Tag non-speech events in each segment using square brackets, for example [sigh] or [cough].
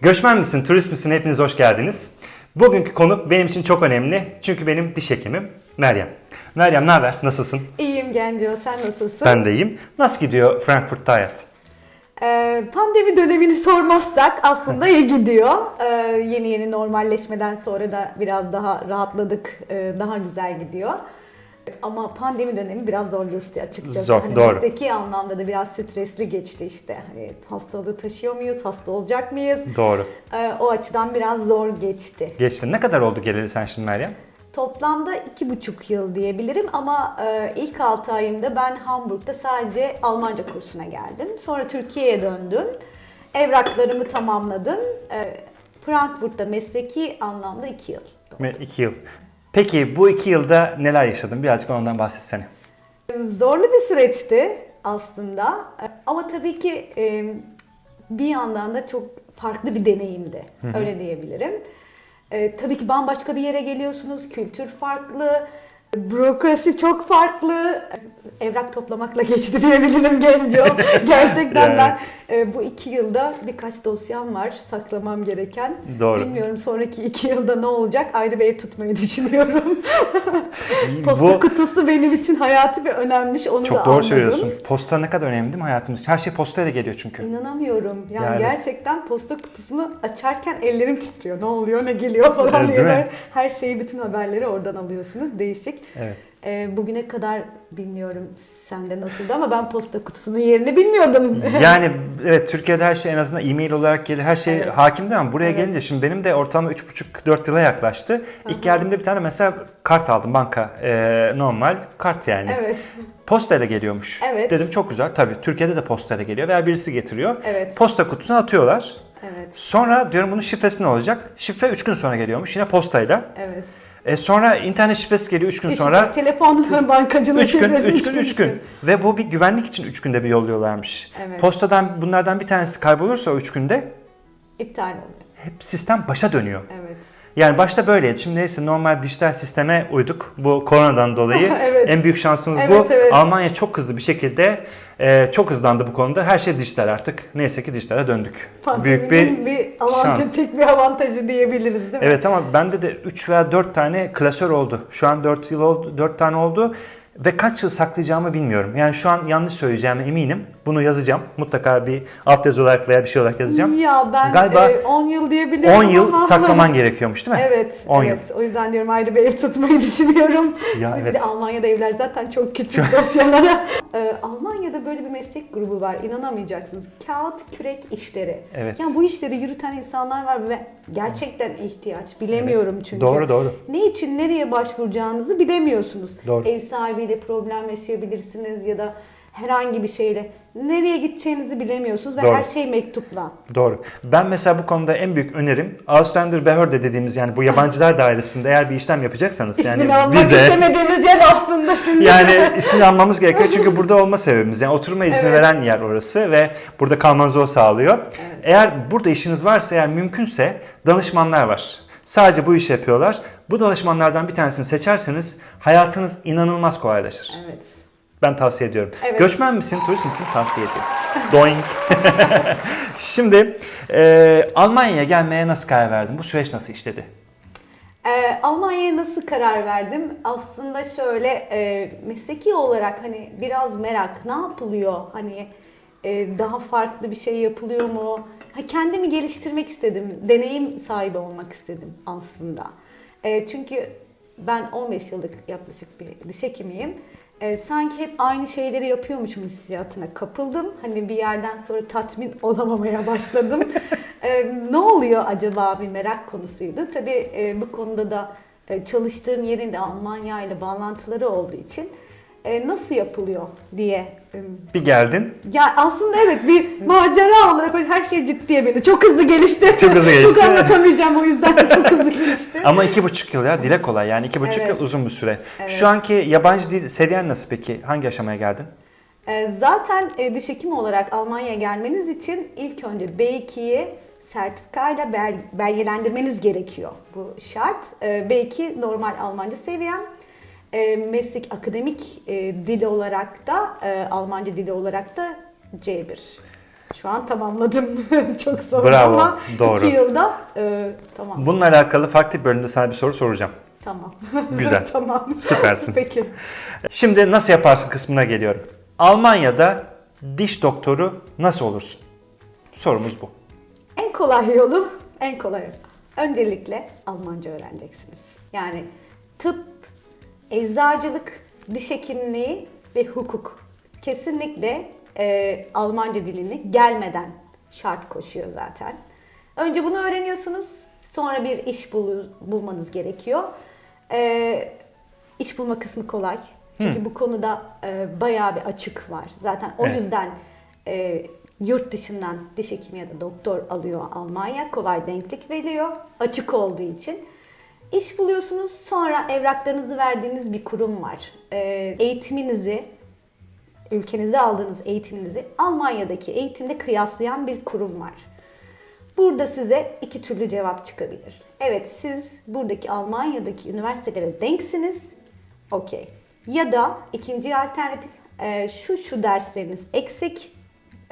Göçmen misin, turist misin hepiniz hoş geldiniz. Bugünkü konuk benim için çok önemli çünkü benim diş hekimim Meryem. Meryem ne haber? Nasılsın? İyiyim Genco, sen nasılsın? Ben de iyiyim. Nasıl gidiyor Frankfurt'ta hayat? Ee, pandemi dönemini sormazsak aslında iyi gidiyor. Ee, yeni yeni normalleşmeden sonra da biraz daha rahatladık, ee, daha güzel gidiyor. Ama pandemi dönemi biraz zor geçti açıkçası. Zor, hani doğru. Mesleki anlamda da biraz stresli geçti işte. Hani hastalığı taşıyor muyuz, hasta olacak mıyız? Doğru. Ee, o açıdan biraz zor geçti. Geçti. Ne kadar oldu geleli sen şimdi Meryem? Toplamda iki buçuk yıl diyebilirim ama e, ilk 6 ayımda ben Hamburg'da sadece Almanca kursuna geldim. Sonra Türkiye'ye döndüm. Evraklarımı tamamladım. E, Frankfurt'ta mesleki anlamda 2 yıl. İki yıl. Peki bu iki yılda neler yaşadın? Birazcık ondan bahsetsene. Zorlu bir süreçti aslında ama tabii ki bir yandan da çok farklı bir deneyimdi. Öyle diyebilirim. Tabii ki bambaşka bir yere geliyorsunuz. Kültür farklı. Bürokrasi çok farklı. Evrak toplamakla geçti diyebilirim Genco. [laughs] Gerçekten Yani. ben e, bu iki yılda birkaç dosyam var saklamam gereken. Doğru. Bilmiyorum sonraki iki yılda ne olacak ayrı bir ev tutmayı düşünüyorum. Posta bu kutusu benim için hayati ve önemli. Onu da çok doğru anladım. söylüyorsun. Posta ne kadar önemli değil mi hayatımız? Her şey postayla geliyor çünkü. İnanamıyorum. Yani, Yani. gerçekten posta kutusunu açarken ellerim titriyor. Ne oluyor, ne geliyor falan Evet, diye. Her şeyi, bütün haberleri oradan alıyorsunuz. Değişik. Evet. Ee, bugüne kadar bilmiyorum sende nasıldı ama ben posta kutusunun yerini bilmiyordum. [laughs] Yani evet Türkiye'de her şey en azından e-mail olarak gelir. Her şey Evet. hakimdi ama buraya Evet. gelince şimdi benim de ortalama 3,5-4 yıla yaklaştı. İlk geldiğimde bir tane mesela kart aldım banka. Ee, normal kart yani. evet. Postayla geliyormuş. Evet. Dedim çok güzel. Tabii Türkiye'de de postayla geliyor veya birisi getiriyor. Evet. Posta kutusuna atıyorlar. Evet. Sonra diyorum bunun şifresi ne olacak? Şifre 3 gün sonra geliyormuş yine postayla. Evet. E sonra internet şifresi geliyor 3 gün Üç sonra. gün telefonla bankacılığı 3 gün, şifresi 3 için gün, 3 gün. Ve bu bir güvenlik için 3 günde bir yolluyorlarmış. Evet. Postadan bunlardan bir tanesi kaybolursa o 3 günde İptal oluyor. hep sistem başa dönüyor. Evet. Yani başta böyleydi. Şimdi neyse normal dijital sisteme uyduk. Bu koronadan dolayı [laughs] Evet. en büyük şansımız Evet, bu. evet. Almanya çok hızlı bir şekilde e, çok hızlandı bu konuda. Her şey dijital artık. Neyse ki dijitale döndük. Büyük bir Pandeminin bir avantajı, şans. bir avantajı diyebiliriz değil mi? Evet ama bende de 3 veya 4 tane klasör oldu. Şu an 4 yıl oldu, 4 tane oldu ve kaç yıl saklayacağımı bilmiyorum. Yani şu an yanlış söyleyeceğime eminim. Bunu yazacağım. Mutlaka bir alt yazı olarak veya bir şey olarak yazacağım. Ya ben Galiba e, 10 yıl diyebilirim 10 yıl ama... saklaman gerekiyormuş değil mi? Evet, 10 evet. O yüzden diyorum ayrı bir ev tutmayı [laughs] düşünüyorum. Ya Bir evet. de Almanya'da evler zaten çok küçük dosyalara. [laughs] Ee, Almanya'da böyle bir meslek grubu var. inanamayacaksınız. Kağıt kürek işleri. Evet. Yani bu işleri yürüten insanlar var ve gerçekten ihtiyaç. Bilemiyorum çünkü. Doğru doğru. Ne için nereye başvuracağınızı bilemiyorsunuz. Doğru. Ev sahibiyle problem yaşayabilirsiniz ya da herhangi bir şeyle. Nereye gideceğinizi bilemiyorsunuz ve Doğru. her şey mektupla. Doğru. Ben mesela bu konuda en büyük önerim Ausländer Behörde dediğimiz yani bu yabancılar [laughs] dairesinde eğer bir işlem yapacaksanız İsmini yani almak vize istemediğimiz yer aslında şimdi. yani [laughs] ismini almamız gerekiyor çünkü burada olma sebebimiz yani oturma izni Evet. veren yer orası ve burada kalmanızı o sağlıyor. Evet. Eğer burada işiniz varsa eğer mümkünse danışmanlar var. Sadece bu işi yapıyorlar. Bu danışmanlardan bir tanesini seçerseniz hayatınız inanılmaz kolaylaşır. Evet. Ben tavsiye ediyorum. Evet. Göçmen misin, turist misin? Tavsiye ediyorum. Doing. [laughs] Şimdi e, Almanya'ya gelmeye nasıl karar verdin? Bu süreç nasıl işledi? Ee, Almanya'ya nasıl karar verdim? Aslında şöyle e, mesleki olarak hani biraz merak ne yapılıyor? Hani e, daha farklı bir şey yapılıyor mu? Ha, kendimi geliştirmek istedim. Deneyim sahibi olmak istedim aslında. E, çünkü ben 15 yıllık yaklaşık bir diş hekimiyim. E, sanki hep aynı şeyleri yapıyormuşum hissiyatına kapıldım. Hani bir yerden sonra tatmin [laughs] olamamaya başladım. E, ne oluyor acaba bir merak konusuydu. Tabii e, bu konuda da e, çalıştığım yerin de Almanya ile bağlantıları olduğu için e, nasıl yapılıyor diye. Bir geldin. Ya aslında evet bir macera olarak böyle her şey ciddiye bindi. Çok hızlı gelişti. Çok hızlı gelişti. Çok anlatamayacağım o yüzden [laughs] çok hızlı gelişti. Ama iki buçuk yıl ya dile kolay yani iki buçuk Evet. yıl uzun bir süre. Evet. Şu anki yabancı dil seviyen nasıl peki? Hangi aşamaya geldin? E, Zaten e, diş hekimi olarak Almanya'ya gelmeniz için ilk önce B2'yi sertifikayla bel- belgelendirmeniz gerekiyor. Bu şart. E, B2 normal Almanca seviyem. E, meslek akademik e, dili olarak da e, Almanca dili olarak da C1. Şu an tamamladım. [laughs] Çok zor Bravo, ama doğru. iki yılda e, tamam. Bununla alakalı farklı bir bölümde sana bir soru soracağım. Tamam. [laughs] Güzel. [laughs] tamam. Süpersin. Peki. Şimdi nasıl yaparsın kısmına geliyorum. Almanya'da diş doktoru nasıl olursun? Sorumuz bu. En kolay yolu, en kolay yolu. Öncelikle Almanca öğreneceksiniz. Yani tıp, eczacılık, diş hekimliği ve hukuk. Kesinlikle e, Almanca dilini gelmeden şart koşuyor zaten. Önce bunu öğreniyorsunuz. Sonra bir iş bulu- bulmanız gerekiyor. E, iş bulma kısmı kolay. Çünkü bu konuda e, bayağı bir açık var. Zaten o Evet. yüzden e, yurt dışından diş hekimi ya da doktor alıyor Almanya. Kolay denklik veriyor. Açık olduğu için. İş buluyorsunuz. Sonra evraklarınızı verdiğiniz bir kurum var. E, eğitiminizi, ülkenizde aldığınız eğitiminizi Almanya'daki eğitimle kıyaslayan bir kurum var. Burada size iki türlü cevap çıkabilir. Evet siz buradaki Almanya'daki üniversitelere denksiniz. Okey. Ya da ikinci alternatif e, şu şu dersleriniz eksik.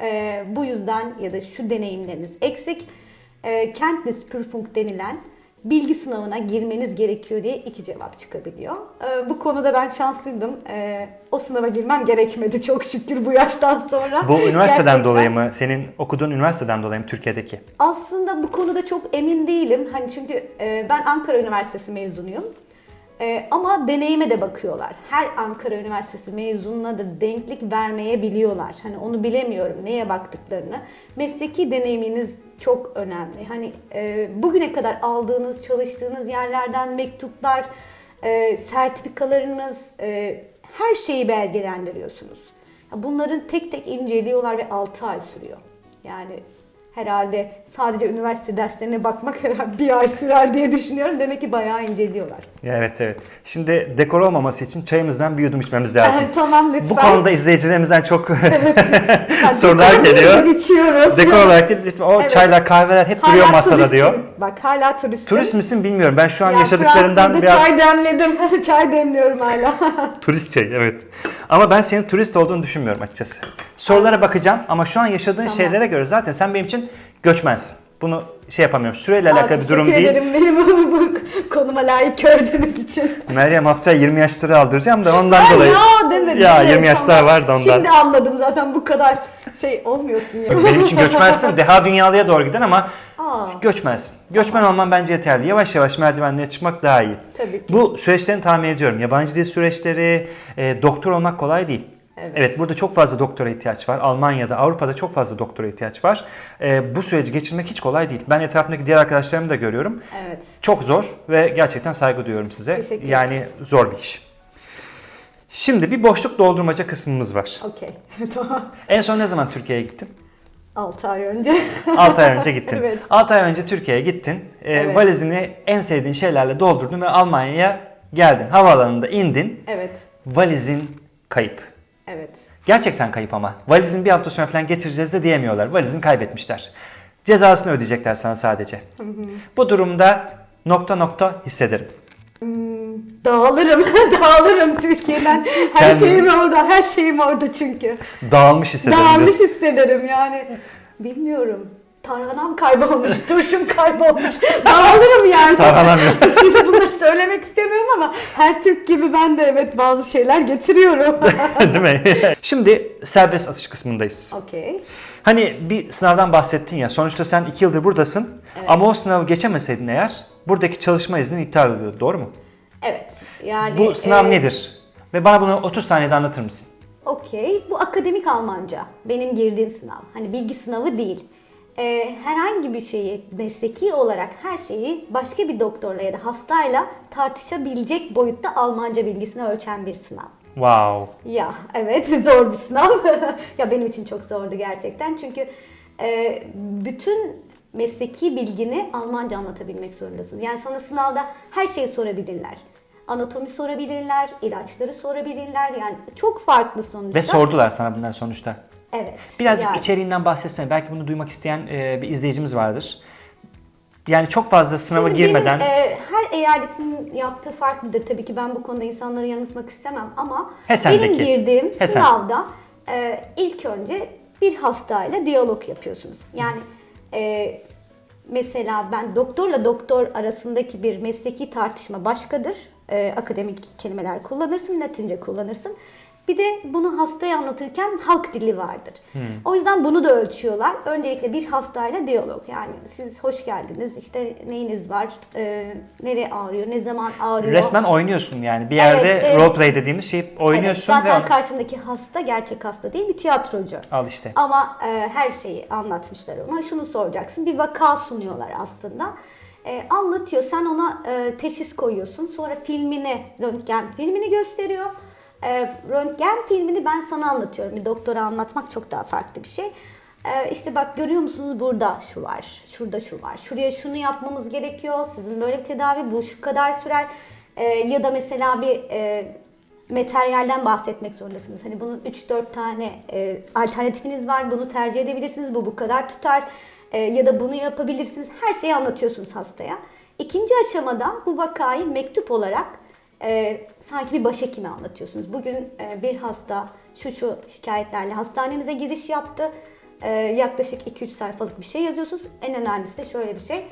E, bu yüzden ya da şu deneyimleriniz eksik. E, Kenntnisprüfung denilen bilgi sınavına girmeniz gerekiyor diye iki cevap çıkabiliyor. E, bu konuda ben şanslıydım. E, o sınava girmem gerekmedi çok şükür bu yaştan sonra. Bu üniversiteden Gerçekten. dolayı mı? Senin okuduğun üniversiteden dolayı mı Türkiye'deki? Aslında bu konuda çok emin değilim. Hani çünkü e, ben Ankara Üniversitesi mezunuyum. E, ama deneyime de bakıyorlar. Her Ankara Üniversitesi mezununa da denklik vermeyebiliyorlar. Hani onu bilemiyorum neye baktıklarını. Mesleki deneyiminiz çok önemli. Hani e, bugüne kadar aldığınız, çalıştığınız yerlerden mektuplar, e, sertifikalarınız, e, her şeyi belgelendiriyorsunuz. Bunların tek tek inceliyorlar ve 6 ay sürüyor. Yani herhalde sadece üniversite derslerine bakmak herhalde bir ay sürer diye düşünüyorum. Demek ki bayağı inceliyorlar. Evet evet. Şimdi dekor olmaması için çayımızdan bir yudum içmemiz [laughs] lazım. tamam lütfen. Bu konuda izleyicilerimizden çok [laughs] [laughs] sorular geliyor. biz içiyoruz. dekor olarak değil, lütfen o Evet. çaylar kahveler hep duruyor Hala masada turistim. diyor. Bak hala turistim. Turist misin bilmiyorum. Ben şu an Ya yaşadıklarından Frankfurt'ta biraz çay demledim. çay demliyorum hala. turist çay evet. Ama ben senin turist olduğunu düşünmüyorum açıkçası. Sorulara bakacağım ama şu an yaşadığın Tamam. şeylere göre zaten sen benim için göçmensin. Bunu şey yapamıyorum. Süreyle Aa, alakalı bir durum teşekkür değil. ederim benim bu, bu konuma layık gördüğünüz için. Meryem haftaya 20 yaşları aldıracağım da ondan dolayı. Ya demedim. Ya, evet, 20 yaşlar tamam. vardı ondan. Şimdi anladım zaten bu kadar şey olmuyorsun ya. Benim için göçmensin. [laughs] Deha dünyalıya doğru giden ama Aa, göçmensin. Göçmen olman bence yeterli. Yavaş yavaş merdivenlere çıkmak daha iyi. tabii ki. Bu süreçlerini tahmin ediyorum. Yabancı dil süreçleri, e, doktor olmak kolay değil. Evet. Evet. burada çok fazla doktora ihtiyaç var. Almanya'da, Avrupa'da çok fazla doktora ihtiyaç var. E, bu süreci geçirmek hiç kolay değil. Ben etrafımdaki diğer arkadaşlarımı da görüyorum. Evet. Çok zor ve gerçekten saygı duyuyorum size. Teşekkür ederim. Yani zor bir iş. Şimdi bir boşluk doldurmaca kısmımız var. Okey. [laughs] tamam. En son ne zaman Türkiye'ye gittin? 6 ay önce. [laughs] 6 ay önce gittin. [laughs] Evet. 6 ay önce Türkiye'ye gittin. Ee, Evet. Valizini en sevdiğin şeylerle doldurdun ve Almanya'ya geldin. Havaalanında indin. Evet. Valizin kayıp. Evet. Gerçekten kayıp ama. Valizin bir hafta sonra falan getireceğiz de diyemiyorlar. Valizini kaybetmişler. Cezasını ödeyecekler sana sadece. Bu durumda nokta nokta hissederim. Hmm, dağılırım. [laughs] dağılırım Türkiye'den. Her Kendini- şeyim orada. Her şeyim orada çünkü. Dağılmış hissederim. Dağılmış diyorsun. hissederim yani. Bilmiyorum. Tarhanam kaybolmuş, [laughs] turşum kaybolmuş. [laughs] Dağılırım yani. Tarhanam yok. [laughs] Şimdi bunları söylemek istemiyorum ama her Türk gibi ben de evet bazı şeyler getiriyorum. Değil mi? Şimdi serbest atış kısmındayız. Okey. Hani bir sınavdan bahsettin ya. Sonuçta sen 2 yıldır buradasın. Evet. Ama o sınavı geçemeseydin eğer buradaki çalışma iznin iptal oluyordu. Doğru mu? Evet. Yani Bu sınav e, nedir? Ve bana bunu 30 saniyede anlatır mısın? Okey. Bu akademik Almanca. Benim girdiğim sınav. Hani bilgi sınavı değil. Ee, herhangi bir şeyi mesleki olarak her şeyi başka bir doktorla ya da hastayla tartışabilecek boyutta Almanca bilgisini ölçen bir sınav. Wow. Ya evet [laughs] zor bir sınav. [laughs] ya benim için çok zordu gerçekten. Çünkü e, bütün mesleki bilgini Almanca anlatabilmek zorundasın. Yani sana sınavda her şeyi sorabilirler. Anatomi sorabilirler, ilaçları sorabilirler. Yani çok farklı sonuçta. Ve sordular sana bunlar sonuçta. Evet. Birazcık yani. içeriğinden bahsetsene. Belki bunu duymak isteyen e, bir izleyicimiz vardır. Yani çok fazla sınava Şimdi girmeden Benim, e, her eyaletin yaptığı farklıdır. Tabii ki ben bu konuda insanları yanıltmak istemem ama Hesen'deki. benim girdiğim Hesen. sınavda e, ilk önce bir hastayla diyalog yapıyorsunuz. Yani e, mesela ben doktorla doktor arasındaki bir mesleki tartışma başkadır. E, akademik kelimeler kullanırsın, Latince kullanırsın. Bir de bunu hastaya anlatırken halk dili vardır. O yüzden bunu da ölçüyorlar. Öncelikle bir hastayla diyalog. Yani siz hoş geldiniz, işte neyiniz var, e, nereye ağrıyor, ne zaman ağrıyor. Resmen oynuyorsun yani. Bir yerde Evet, evet. roleplay dediğimiz şey oynuyorsun Evet, ve zaten onu- karşımdaki hasta gerçek hasta değil, bir tiyatrocu. al işte. Ama e, her şeyi anlatmışlar ona. Şunu soracaksın. Bir vaka sunuyorlar aslında. E, anlatıyor. Sen ona e, teşhis koyuyorsun. Sonra filmini, röntgen filmini gösteriyor. E, röntgen filmini ben sana anlatıyorum. Bir doktora anlatmak çok daha farklı bir şey. E, işte bak görüyor musunuz burada şu var, şurada şu var. Şuraya şunu yapmamız gerekiyor. Sizin böyle bir tedavi bu şu kadar sürer. E, ya da mesela bir e, materyalden bahsetmek zorundasınız. Hani bunun 3-4 tane e, alternatifiniz var. Bunu tercih edebilirsiniz. Bu bu kadar tutar. E, ya da bunu yapabilirsiniz. Her şeyi anlatıyorsunuz hastaya. İkinci aşamada bu vakayı mektup olarak e, sanki bir başhekime anlatıyorsunuz. Bugün e, bir hasta şu şu şikayetlerle hastanemize giriş yaptı. E, yaklaşık 2-3 sayfalık bir şey yazıyorsunuz. En önemlisi de şöyle bir şey.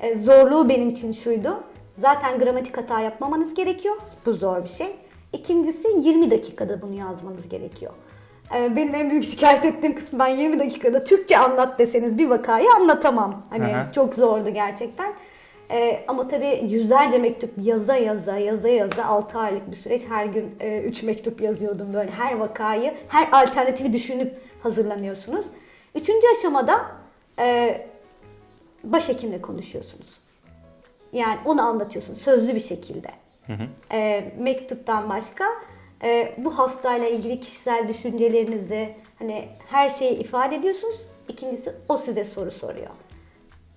E, zorluğu benim için şuydu. Zaten gramatik hata yapmamanız gerekiyor. Bu zor bir şey. İkincisi 20 dakikada bunu yazmanız gerekiyor. Benim en büyük şikayet ettiğim kısmı ben 20 dakikada Türkçe anlat deseniz bir vakayı anlatamam. Hani hı. çok zordu gerçekten. Ee, ama tabii yüzlerce mektup yaza yaza yaza yaza 6 aylık bir süreç her gün 3 mektup yazıyordum böyle her vakayı her alternatifi düşünüp hazırlanıyorsunuz. Üçüncü aşamada e, başhekimle konuşuyorsunuz. Yani onu anlatıyorsun sözlü bir şekilde. E, mektuptan başka e, bu hastayla ilgili kişisel düşüncelerinizi hani her şeyi ifade ediyorsunuz. İkincisi o size soru soruyor.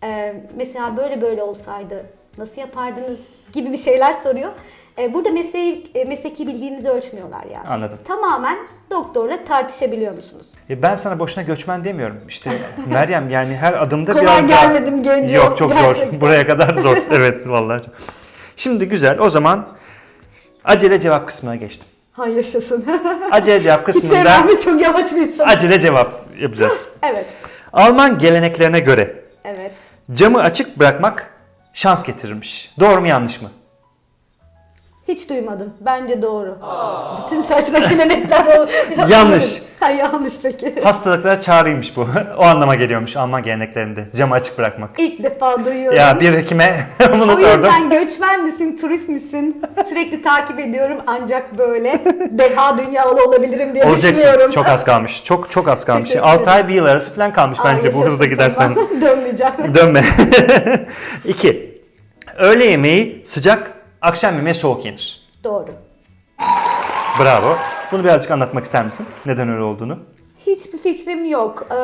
E, mesela böyle böyle olsaydı nasıl yapardınız gibi bir şeyler soruyor. E, burada mesleği, e, mesleki bildiğinizi ölçmüyorlar yani. Anladım. Tamamen doktorla tartışabiliyor musunuz? E ben sana boşuna göçmen demiyorum. İşte [laughs] Meryem yani her adımda Kolay biraz daha... gelmedim genco. Yok çok Gerçekten. zor. Buraya kadar zor. [laughs] evet vallahi. Şimdi güzel. O zaman acele cevap kısmına geçtim. Ha yaşasın. [laughs] Acele cevap Hiç kısmında ve çok yavaş bir insan. acele cevap yapacağız. Evet. Alman geleneklerine göre Evet. Camı açık bırakmak şans getirirmiş. Doğru mu yanlış mı? Hiç duymadım. Bence doğru. Bütün saçma gelenekler o. [laughs] Yanlış. Ha yanlış peki. Hastalıklara çağrıymış bu. o anlama geliyormuş Alman geleneklerinde. Camı açık bırakmak. İlk defa duyuyorum. Ya bir hekime [laughs] bunu o sordum. yüzden göçmen misin, turist misin? Sürekli takip ediyorum ancak böyle deha dünyalı olabilirim diye Olacaksın. düşünüyorum. Çok az kalmış. Çok çok az kalmış. Teşekkür 6 ederim. ay bir yıl arası falan kalmış Aa, bence bu hızla gidersen. tamam. [laughs] Dönmeyeceğim. Dönme. 2. Öğle yemeği sıcak, akşam yemeği soğuk yenir. Doğru. Bravo. Bunu birazcık anlatmak ister misin? Neden öyle olduğunu? Hiçbir fikrim yok Ee,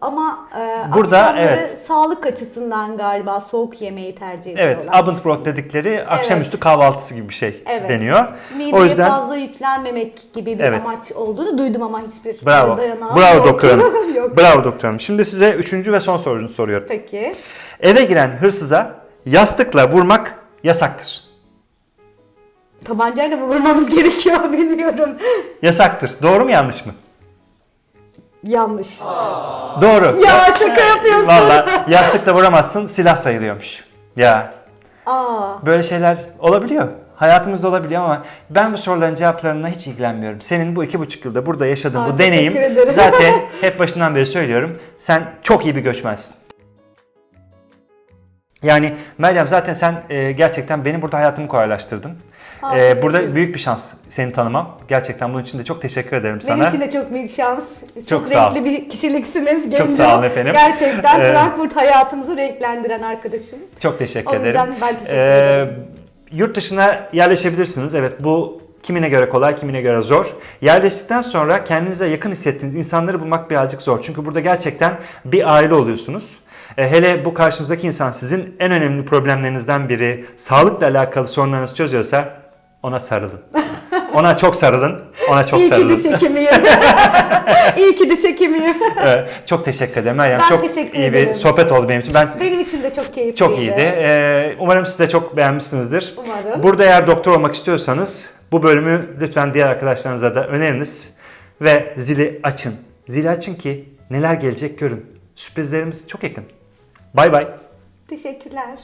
ama e, Burada, akşamları evet. sağlık açısından galiba soğuk yemeği tercih ediyorlar. Evet, Abendbrot dedikleri akşamüstü kahvaltısı gibi bir şey Evet. deniyor. Mideye o yüzden fazla yüklenmemek gibi bir Evet. amaç olduğunu duydum ama hiçbir bravo. dayanağım Bravo yok. doktor hanım. [laughs] yok. Bravo doktor hanım. Şimdi size üçüncü ve son sorunu soruyorum. Peki. Eve giren hırsıza yastıkla vurmak yasaktır. Tabancayla mı vurmamız [laughs] gerekiyor bilmiyorum. Yasaktır. Doğru mu yanlış mı? Yanlış. Doğru. Ya şaka yapıyorsun. Valla [laughs] yastıkla vuramazsın silah sayılıyormuş. Ya Aa, böyle şeyler olabiliyor. Hayatımızda olabiliyor ama ben bu soruların cevaplarına hiç ilgilenmiyorum. Senin bu iki buçuk yılda burada yaşadığın Aa, bu deneyim ederim. zaten [laughs] hep başından beri söylüyorum. Sen çok iyi bir göçmensin. Yani Meryem zaten sen e, gerçekten benim burada hayatımı kolaylaştırdın. Aa, E, teşekkür burada ederim. büyük bir şans seni tanımam. Gerçekten bunun için de çok teşekkür ederim benim sana. için de çok büyük şans. Çok, Çok sağ ol. renkli bir kişiliksiniz. Genco. Çok sağ olun efendim. Gerçekten Ee, Frankfurt hayatımızı renklendiren arkadaşım. Çok teşekkür O ederim. yüzden ben teşekkür Ee, ederim. Yurt dışına yerleşebilirsiniz. Evet bu kimine göre kolay, kimine göre zor. Yerleştikten sonra kendinize yakın hissettiğiniz insanları bulmak birazcık zor. Çünkü burada gerçekten bir aile oluyorsunuz. Ee, hele bu karşınızdaki insan sizin en önemli problemlerinizden biri sağlıkla alakalı sorunlarınızı çözüyorsa ona sarılın. Ona çok sarılın. Ona çok İyi ki sarılın. diş hekimiyim. [laughs] İyi ki diş hekimiyim. Evet, çok teşekkür ederim Meryem. Ben çok teşekkür iyi ederim. bir sohbet oldu benim için. Ben Benim için de çok keyifliydi. çok iyiydi. Ee, umarım siz de çok beğenmişsinizdir. Umarım. Burada eğer doktor olmak istiyorsanız bu bölümü lütfen diğer arkadaşlarınıza da öneriniz ve zili açın. Zil açın ki neler gelecek görün. Sürprizlerimiz çok yakın. Bay bay. Teşekkürler.